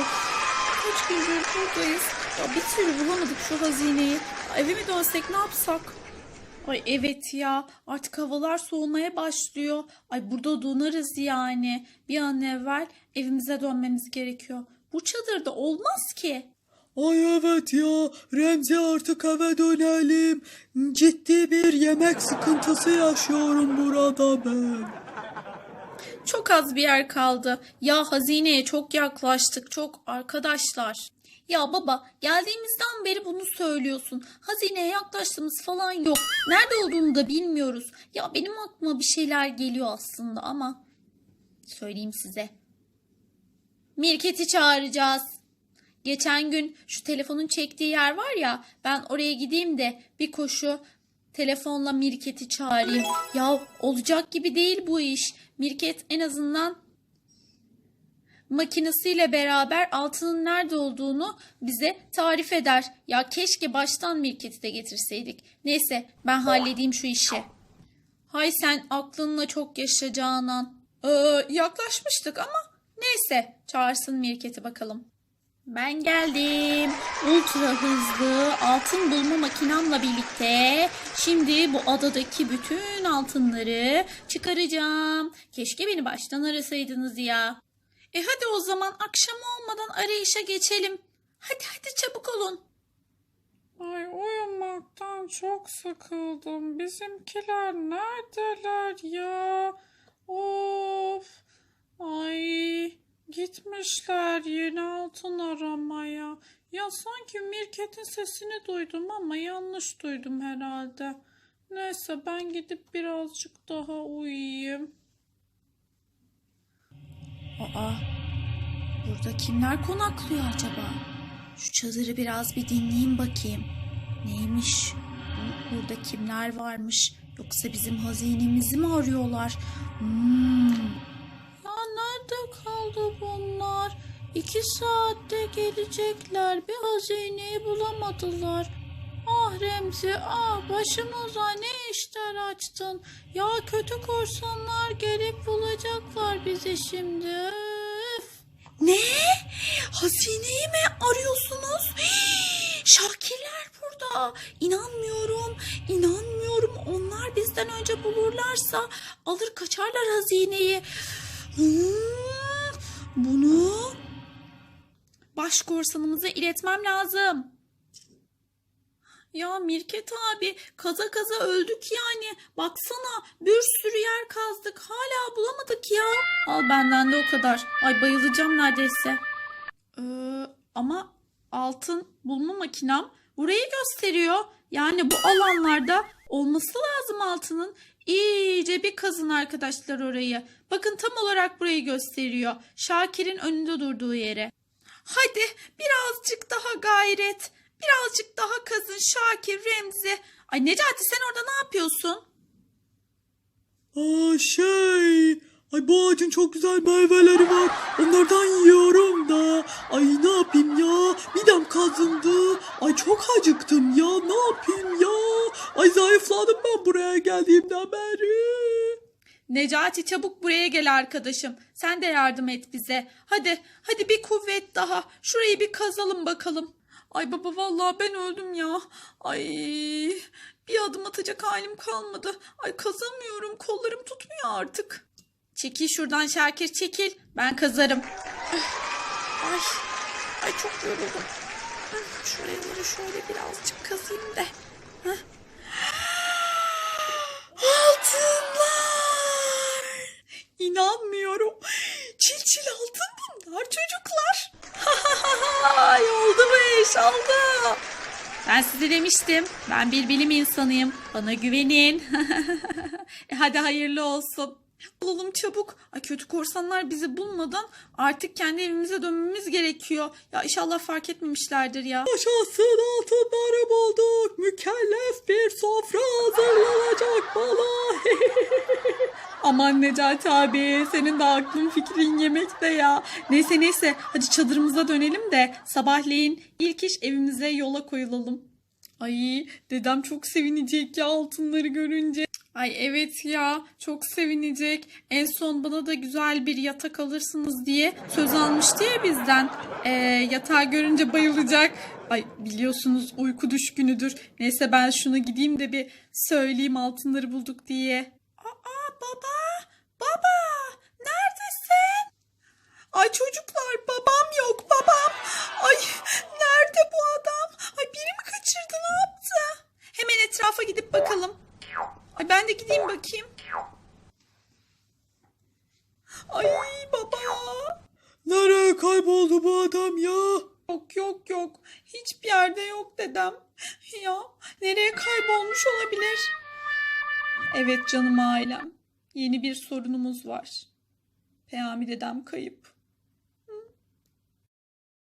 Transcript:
Of, kaç gündür buradayız. Ya bir türlü bulamadık şu hazineyi. Eve mi dönsek ne yapsak? Ay evet ya artık havalar soğumaya başlıyor. Ay burada donarız yani. Bir an evvel evimize dönmemiz gerekiyor. Bu çadırda olmaz ki. Ay evet ya Remzi artık eve dönelim. Ciddi bir yemek sıkıntısı yaşıyorum burada ben. Çok az bir yer kaldı. Ya hazineye çok yaklaştık çok arkadaşlar. Ya baba geldiğimizden beri bunu söylüyorsun. Hazineye yaklaştığımız falan yok. Nerede olduğunu da bilmiyoruz. Ya benim aklıma bir şeyler geliyor aslında ama söyleyeyim size. Mirket'i çağıracağız. Geçen gün şu telefonun çektiği yer var ya ben oraya gideyim de bir koşu telefonla Mirket'i çağırayım. Ya olacak gibi değil bu iş. Mirket en azından makinesiyle beraber altının nerede olduğunu bize tarif eder. Ya keşke baştan Mirket'i de getirseydik. Neyse ben halledeyim şu işi. Hay sen aklınla çok yaşa Canan. Ee, yaklaşmıştık ama neyse çağırsın Mirket'i bakalım. Ben geldim. Ultra hızlı altın bulma makinamla birlikte şimdi bu adadaki bütün altınları çıkaracağım. Keşke beni baştan arasaydınız ya. E hadi o zaman akşam olmadan arayışa geçelim. Hadi hadi çabuk olun. Ay uyumaktan çok sıkıldım. Bizimkiler neredeler ya? Of. Ay gitmişler yeni altın aramaya. Ya sanki Mirket'in sesini duydum ama yanlış duydum herhalde. Neyse ben gidip birazcık daha uyuyayım. Aa, burada kimler konaklıyor acaba? Şu çadırı biraz bir dinleyeyim bakayım. Neymiş? Bu- Burada kimler varmış? Yoksa bizim hazinemizi mi arıyorlar? Hmm. Kaldı bunlar? İki saatte gelecekler. Bir hazineyi bulamadılar. Ah Remzi, ah başımıza ne işler açtın. Ya kötü korsanlar gelip bulacaklar bizi şimdi. Öf. Ne? Hazineyi mi arıyorsunuz? Hii, Şakirler burada. İnanmıyorum, inanmıyorum. Onlar bizden önce bulurlarsa alır kaçarlar hazineyi. Hmm, baş korsanımıza iletmem lazım. Ya Mirket abi kaza kaza öldük yani. Baksana bir sürü yer kazdık. Hala bulamadık ya. Al benden de o kadar. Ay bayılacağım neredeyse. Ee, ama altın bulma makinam burayı gösteriyor. Yani bu alanlarda olması lazım altının. İyice bir kazın arkadaşlar orayı. Bakın tam olarak burayı gösteriyor. Şakir'in önünde durduğu yere. Hadi birazcık daha gayret. Birazcık daha kazın Şakir, Remzi. Ay Necati sen orada ne yapıyorsun? Aa şey. Ay bu ağacın çok güzel meyveleri var. Onlardan yiyorum da. Ay ne yapayım ya? Midem kazındı. Ay çok acıktım ya. Ne yapayım ya? Ay zayıfladım ben buraya geldiğimden beri. Necati çabuk buraya gel arkadaşım. Sen de yardım et bize. Hadi, hadi bir kuvvet daha. Şurayı bir kazalım bakalım. Ay baba vallahi ben öldüm ya. Ay bir adım atacak halim kalmadı. Ay kazamıyorum. Kollarım tutmuyor artık. Çekil şuradan Şakir çekil. Ben kazarım. Ay, ay çok yoruldum. Şuraları şöyle birazcık kazayım da. Heh. Altınlar! İnanmıyorum. Çil çil altın bunlar çocuklar. Ay oldu bu iş oldu. Ben size demiştim. Ben bir bilim insanıyım. Bana güvenin. e hadi hayırlı olsun. Bulalım çabuk. Ay kötü korsanlar bizi bulmadan artık kendi evimize dönmemiz gerekiyor. Ya inşallah fark etmemişlerdir ya. Yaşasın altınları bulduk. Mükellef bir sofra hazırlanacak bana. Aman Necati abi senin de aklın fikrin yemekte ya. Neyse neyse hadi çadırımıza dönelim de sabahleyin ilk iş evimize yola koyulalım. Ay dedem çok sevinecek ya altınları görünce. Ay evet ya çok sevinecek. En son bana da güzel bir yatak alırsınız diye söz almıştı ya bizden. Ee, yatağı görünce bayılacak. Ay biliyorsunuz uyku düşkünüdür. Neyse ben şuna gideyim de bir söyleyeyim altınları bulduk diye. Aa baba, baba neredesin? Ay çocuklar babam yok babam. Ay nerede bu adam? Ay biri mi kaçırdı ne yaptı? Hemen etrafa gidip bakalım. Ay ben de gideyim bakayım. Ay baba. Nereye kayboldu bu adam ya? Yok yok yok. Hiçbir yerde yok dedem. Ya nereye kaybolmuş olabilir? Evet canım ailem. Yeni bir sorunumuz var. Peyami dedem kayıp.